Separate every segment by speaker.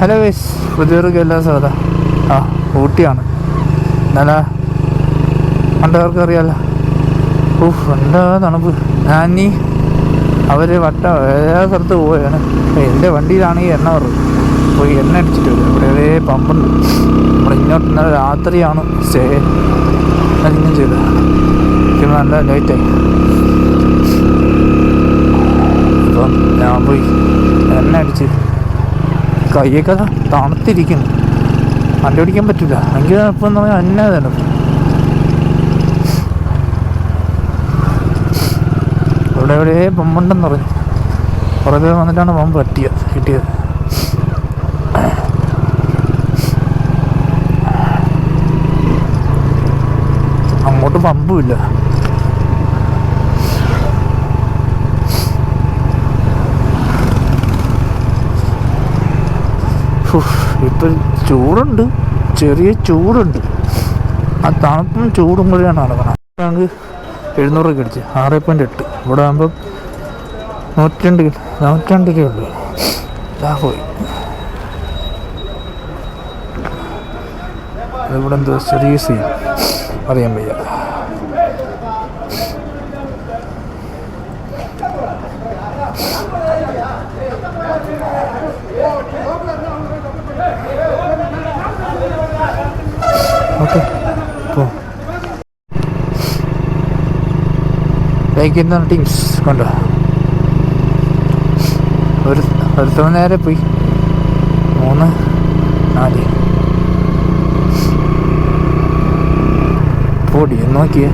Speaker 1: Hello vase പുതിയവർക്ക് എല്ലാ സാധ ആ ഊട്ടിയാണ്. നല്ല കണ്ടവർക്ക് അറിയാലോ ഉഫ് എന്താ തണുപ്പ്. ഞാൻ നീ അവർ വട്ട ഏതാ സ്ഥലത്ത് പോവുകയാണ്. എന്റെ വണ്ടിയിലാണെങ്കിൽ എണ്ണ വരും പോയി എണ്ണ അടിച്ചിട്ട് വരും. ഇവിടെ ഒരേ പമ്പുണ്ട്. നമ്മുടെ ഇങ്ങോട്ട് ഇന്നലെ രാത്രിയാണ് സ്റ്റേ. അതിനും ചെയ്തത് പിന്നെ നല്ല ലേറ്റായി അപ്പം ഞാൻ പോയി എണ്ണ അടിച്ച് കൈയൊക്കെ തണുത്തിരിക്കുന്നു. വണ്ടി ഓടിക്കാൻ പറ്റില്ല എങ്കിൽ ഇപ്പം എന്ന് പറഞ്ഞാൽ എന്നെ തന്നെ. ഇവിടെ എവിടെ പമ്പുണ്ടെന്ന് പറഞ്ഞു. കുറേ പേര് വന്നിട്ടാണ് പമ്പ് പറ്റിയത് കിട്ടിയത്. അങ്ങോട്ട് പമ്പുമില്ല ഇപ്പം ചൂടുണ്ട്. ചെറിയ ചൂടുണ്ട്. ആ തണുപ്പും ചൂടും കൂടിയാണ് നടക്കണം ഞങ്ങൾക്ക് എഴുന്നൂറൊക്കെ അടിച്ച്. ആറ് പോയിന്റ് എട്ട്. ഇവിടെ ആകുമ്പം നൂറ്റിരണ്ട് കിലോ നൂറ്റിരണ്ട് രൂപ ഉള്ളൂ. ഇതാ പോയി. ഇവിടെ എന്തോ ചെറിയ സീൻ അറിയാൻ വയ്യ. ഓക്കെ. പോ. വൈകുന്ന ടീംസ് കൊണ്ടോ? ഒരു ഒരുത്തവൻ നേരെ പോയി. മൂന്ന് നാല്. പൊടി നോക്കിയേ.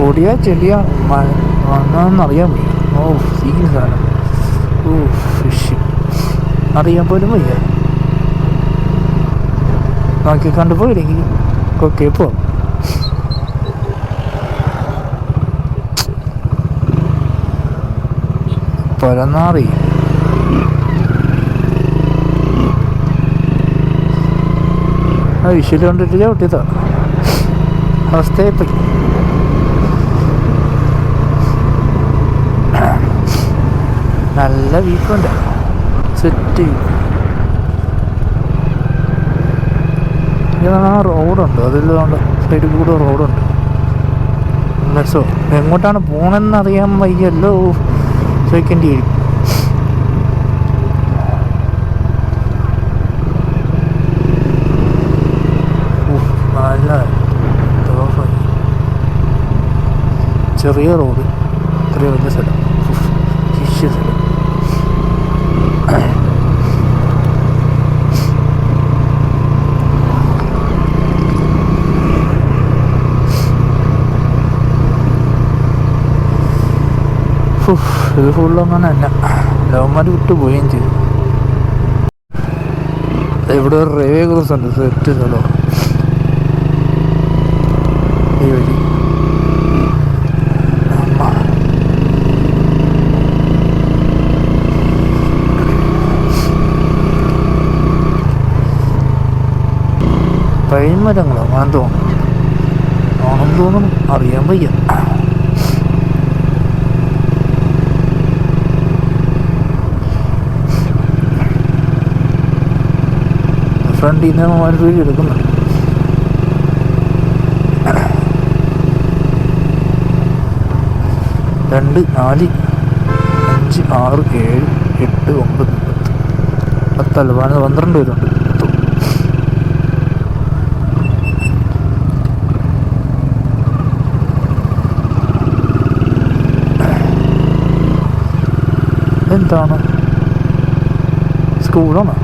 Speaker 1: പൊടിയാ ചെടിയാ വന്നറിയാൻ വയ്യ. ഓ സീൻ സാധനം ഓ ഫിഷ് അറിയാൻ പോലും വയ്യ. നോക്കി കണ്ടുപോയില്ലെങ്കിൽ കൊക്കെ പോ പരന്നാറി ആ വിഷയിൽ കണ്ടിട്ടില്ല ചവിട്ടിയതാ അവസ്ഥയെപ്പറ്റി നല്ല വീക്കുണ്ട് സെറ്റ് ആ റോഡുണ്ട്. അതിലുണ്ട് സൈഡിൽ കൂടെ റോഡുണ്ട്. ബസ്സോ എങ്ങോട്ടാണ് പോകണമെന്ന് അറിയാൻ വയ്യല്ലോ ചോദിക്കേണ്ടി വരും ചെറിയ റോഡ്. ഇത്രയും വലിയ സ്ഥലം. ഇത് ഫുള്ളങ്ങനെ തന്നെ ലവന്മാർ വിട്ടു പോവുകയും ചെയ്തു. ഇവിടെ ഒരു റെയിൽവേ ക്രോസ് ഉണ്ട്. സെറ്റ് സ്ഥലം. അമ്മ. പൈമരങ്ങളോ അങ്ങനെ തോന്നുന്നു. ആണെന്ന് തോന്നുന്നു. അറിയാൻ വയ്യ. ഫ്രണ്ടിൽ നിന്ന് അവന്മാർ വീഡിയോ എടുക്കുന്നുണ്ട് രണ്ട് നാല് അഞ്ച് ആറ് ഏഴ് എട്ട് ഒമ്പത് പത്ത്. പത്തല്ല പതിനൊന്ന് പന്ത്രണ്ട് പേരുണ്ട്. എന്താണ്? സ്കൂളാണോ?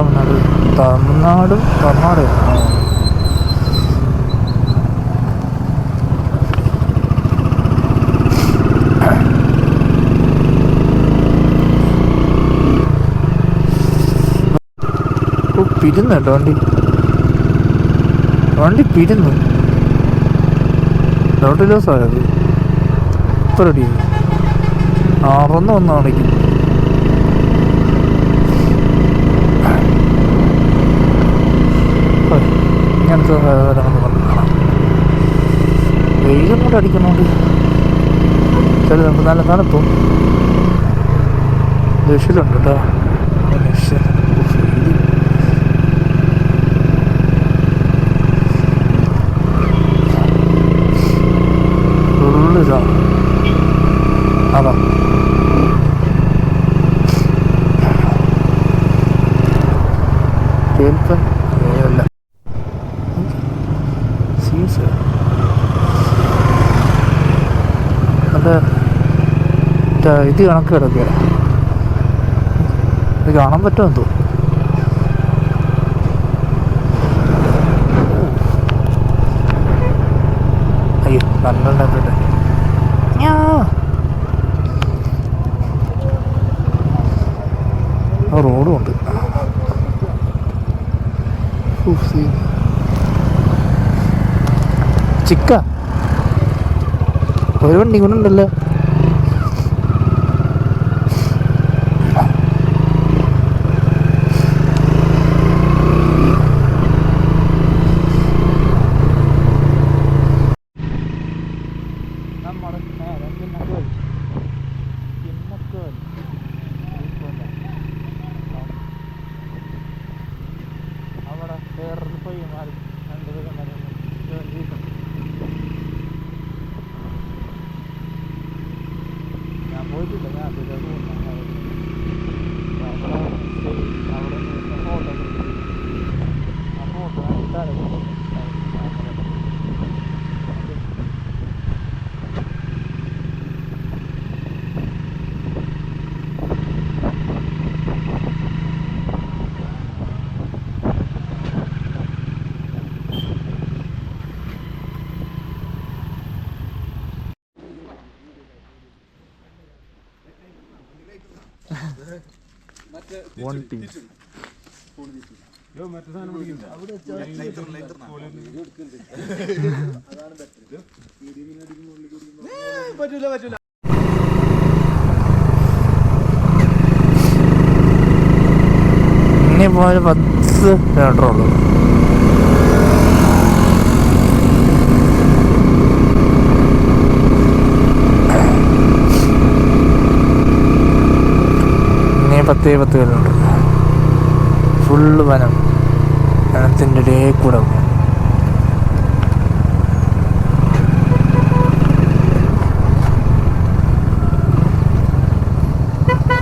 Speaker 1: തമിഴ്നാട്. തമിഴ്നാട് കർണാടക പിരുന്നു കേട്ടോ വണ്ടി. വണ്ടി പിരുന്നു. റോഡ് ലോസ് ആയത് ഇപ്പൊ റെഡി അറന്ന് ഒന്ന് കാണിക്കും ഇങ്ങനത്തെ സാധനങ്ങൾ കാണാം. വെയിലും കൂടെ അടിക്കുന്നോണ്ട് ചില നമുക്ക് നല്ല തണുപ്പും. ലക്ഷ്യമുണ്ട് കേട്ടോ. അതാ കേൾപ്പൻ അല്ല സീസ് അത് മറ്റേ ഇത് കണക്ക് കിടക്കുക. ഇത് കാണാൻ പറ്റുമെന്ന് തോന്നുന്നു അയ്യോ നല്ല റോഡും ഉണ്ട്. ചിക്ക. ഒരു വണ്ടി കൂടെ ഉണ്ടല്ലോ നമ്മുടെ നേരെ പിന്നക്കോൽ പിന്നക്കോൽ അവിടെ വേറൊരു പയ്യന്മാരും രണ്ട് പയ്യന്മാരും ഞാൻ പോയിട്ടില്ല ഞാൻ അതിലെ അവിടെ ഫോട്ടോ ആ ഫോട്ടോ ഇട്ടാലേ വൺ ടീം
Speaker 2: പറ്റൂല പറ്റൂല.
Speaker 1: ഇനി ഒരു പത്ത് കിലോമീറ്റർ ഉള്ളൂ ഇനി പത്തേ പത്ത് കിലോമീറ്റർ ഫുള്ള് വനം. വനത്തിന്റെ ഇടയിൽ കൂടെ.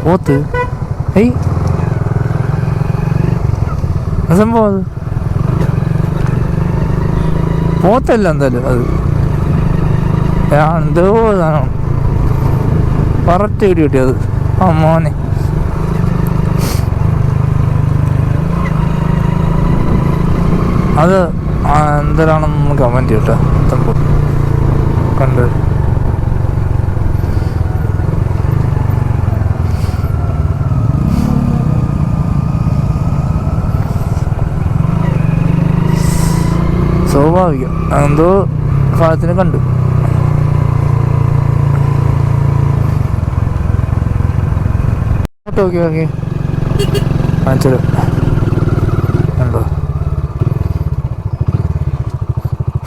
Speaker 1: പോത്ത്. ഏയ്. അത് സംഭവം അത്? പോത്തല്ല എന്തായാലും അത്. ഞാൻ എന്തോ പററ്റ് ഇടി കിട്ടിയത് ആ മോനെ. അത് എന്തരാണെന്ന് കമന്റ് ചെയ്യട്ടെ. കണ്ട്. സ്വാഭാവികം. എന്തോ ഭാഗത്തിന് കണ്ടു. ഓക്കെ ഓക്കെ ആ കണ്ടോ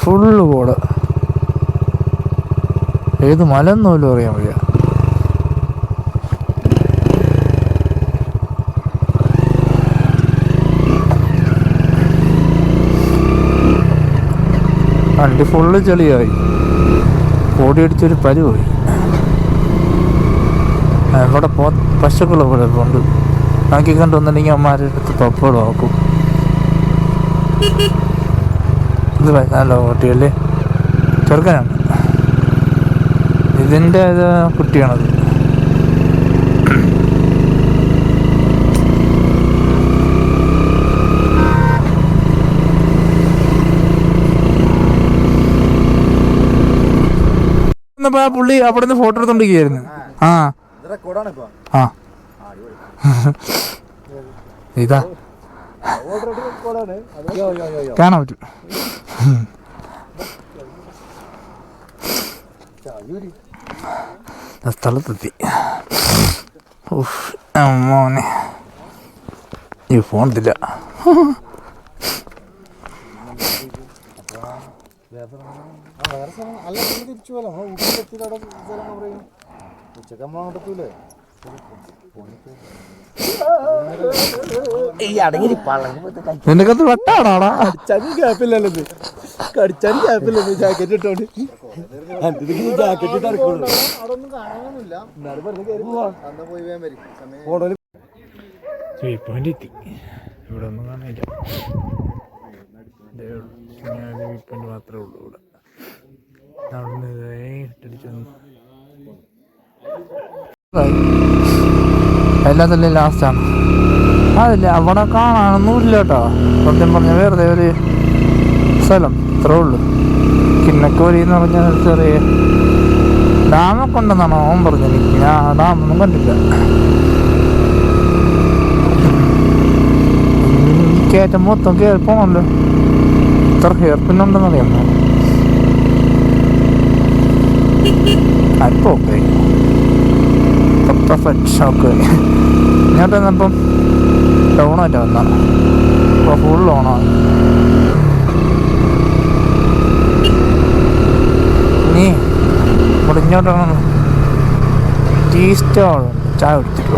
Speaker 1: ഫുള്ള് കോട് ഏത് മല എന്നോലും അറിയാൻ വയ്യ. വണ്ടി ഫുള്ള് ചെളിയായി. ഓടിയടിച്ചൊരു പരിപോയി ഇവിടെ പോ പശുക്കളെ പോലെ ഉണ്ട്. നോക്കി കണ്ടുവന്നിട്ടുണ്ടെങ്കിൽ അമ്മമാരുടെ അടുത്ത് പപ്പടം ആക്കും ഇത് നല്ല കുട്ടിയല്ലേ ചെറുക്കനാണ്. ഇതിന്റെ ഇത് കുട്ടിയാണത്. ആ പുള്ളി അവിടെ നിന്ന് ഫോട്ടോ എടുത്തോണ്ടിരിക്കുകയായിരുന്നു. ആ.
Speaker 2: ഇതാ.
Speaker 1: കാണാൻ പറ്റും. സ്ഥലത്തെത്തി. മോനെ ഈ ഫോൺ ഇതില്ല
Speaker 2: ആ വേറെ സ്ഥലം അല്ല തിരിച്ചു
Speaker 3: ഈ അടങ്ങി
Speaker 1: നിനക്കത് വെട്ടാടാടാ.
Speaker 2: കടിച്ചാലും ഗ്യാപ്പില്ലല്ലോ കടിച്ചാൻ ഗ്യാപ്പില്ലല്ലോ ജാക്കറ്റ് ഇട്ടോണ്ട്. ജാക്കറ്റ് ഇട്ട് ഇറക്കുള്ളൂ
Speaker 1: പോയിന്റ് എത്തി. ഇവിടെ ഒന്നും കാണില്ല പോയിന്റ് മാത്രമേ ഉള്ളൂ ഇവിടെ. അവിടുന്ന് ഇതേ ഇട്ടടിച്ചു വന്നു എല്ലാത്തല്ലേ ലാസ്റ്റാണ് അതില്ല അവിടെ കാണാനൊന്നും ഇല്ല കേട്ടോ. സത്യം പറഞ്ഞാൽ വെറുതെ ഒരു സ്ഥലം ഇത്രേ ഉള്ളൂ. കിന്നക്കോലി എന്ന് പറഞ്ഞാൽ ചെറിയ ഡാമൊക്കെ ഉണ്ടെന്നാണ് ഓൻ പറഞ്ഞത്. ഞാൻ ഞാൻ ഡാമൊന്നും കണ്ടില്ല. കയറ്റം മൊത്തം കയറി പോണല്ലോ. ഇത്ര ഹെയർ അപ്പോ ഓക്കെ പെർഫെക്റ്റ് ഷോക്ക്. ഇങ്ങോട്ട് വന്നപ്പം ടൗണായിട്ട് വന്നതാണ് അപ്പോൾ ഫുൾ ഓണാണ് നീ ഇവിടെ ഇങ്ങോട്ടാണ് ടീ സ്റ്റാൾ ചായ കുടിച്ചിട്ട്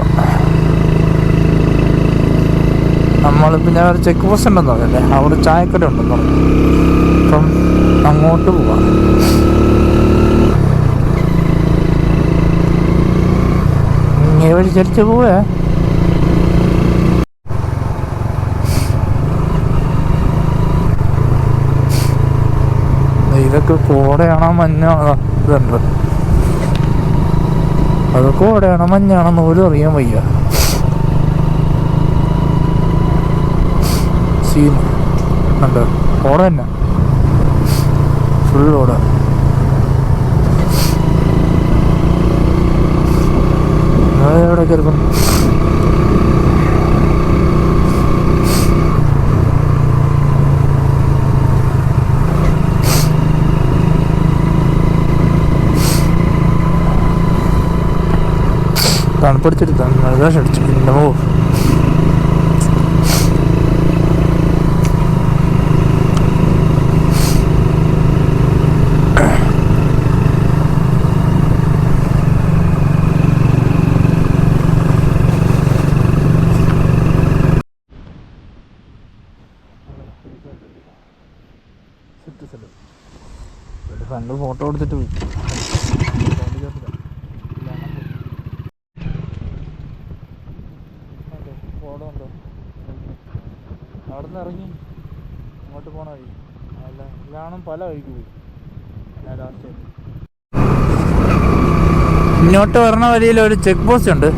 Speaker 1: നമ്മളിപ്പോൾ ഞാൻ ഒരു ചെക്ക് പോസ്റ്റ് ഉണ്ടെന്ന് പറഞ്ഞല്ലേ? അവിടെ ചായക്കട ഉണ്ടെന്ന് പറഞ്ഞു. അപ്പം അങ്ങോട്ട് പോവാം. വഴി ചരിച്ച് പോവേ ഇതൊക്കെ കോടയാണോ മഞ്ഞാണോ ഇതുണ്ട്. അത് കോടയാണോ മഞ്ഞാണെന്ന് പോലും അറിയാൻ വയ്യ. സീൻ. ഉണ്ട് കോട തന്നെ. ഫുൾ ഓട എവിടെ കയറിപ്പം തണുപ്പടിച്ചിട്ട് തണുപ്പ് അടിച്ചു പിന്നെ ഓ ഫ്രണ്ട് ഫോട്ടോ എടുത്തിട്ട് പോയി. അവിടെ നിന്ന് ഇറങ്ങി അങ്ങോട്ട് പോണ വഴി. അല്ല എല്ലാണും പല വഴിക്ക് പോയി. ഞാൻ ലാസ്റ്റ് ഇങ്ങോട്ട് വരണ വഴിയിൽ ഒരു ചെക്ക് പോസ്റ്റ് ഉണ്ട്.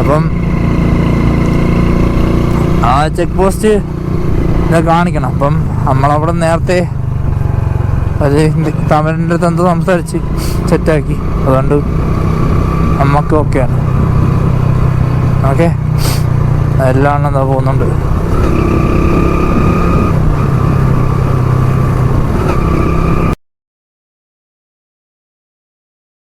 Speaker 1: അപ്പം ആ ചെക്ക് പോസ്റ്റ് ഇത് കാണിക്കണം. അപ്പം നമ്മളവിടെ നേരത്തെ അത് തമിഴിന്റെ അടുത്ത് എന്തോ സംസാരിച്ച് സെറ്റാക്കി. അതുകൊണ്ട് നമുക്ക് ഓക്കെയാണ് ഓക്കെ എല്ലാം പോകുന്നുണ്ട്.